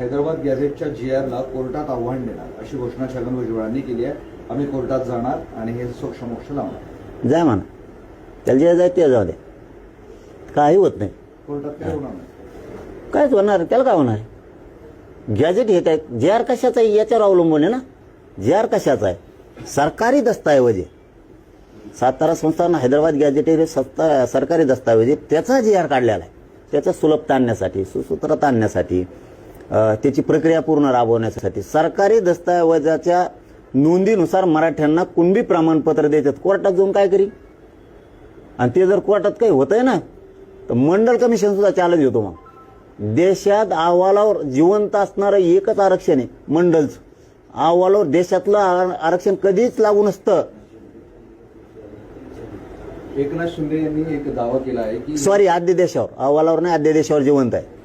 हैदराबाद गॅझेटच्या जी आरला कोर्टात आव्हान देणार अशी घोषणा छगन भुजबळांनी केली आहे. आम्ही कोर्टात जाणार आणि हे सोक्षमोक्ष लावणार. जाय म्हणा. त्याला जे जाय ते जाऊ दे. काही होत नाही. कोर्टात काय होणार नाही? कायच होणार त्याला काय होणार गॅजेट हे काय? जे आर कशाचं आहे? याच्यावर अवलंबून आहे ना? जे आर कशाचा आहे? सरकारी दस्तऐवज आहे. सातारा संस्थान हैदराबाद गॅजेट हे सत्ता सरकारी दस्तऐवज आहे. त्याचा जे आर काढलेला आहे. त्याचा सुलभता आणण्यासाठी सुसूत्रता आणण्यासाठी त्याची प्रक्रिया पूर्ण राबवण्यासाठी. सरकारी दस्तऐवजाच्या नोंदीनुसार मराठ्यांना कुणबी प्रमाणपत्र देतात. कोर्टात जाऊन काय करी? आणि ते जर कोर्टात काही होतंय ना तर मंडल कमिशन सुद्धा चॅलेंज होतो मग. देशात अहवालावर जिवंत असणारं एकच आरक्षण आहे मंडलचं. अहवालावर देशातलं आर- आरक्षण कधीच लागू नसतं. एकनाथ शिंदे यांनी एक दावा केला आहे की सॉरी आद्य देशावर अहवालावर नाही आद्य देशावर जिवंत आहे.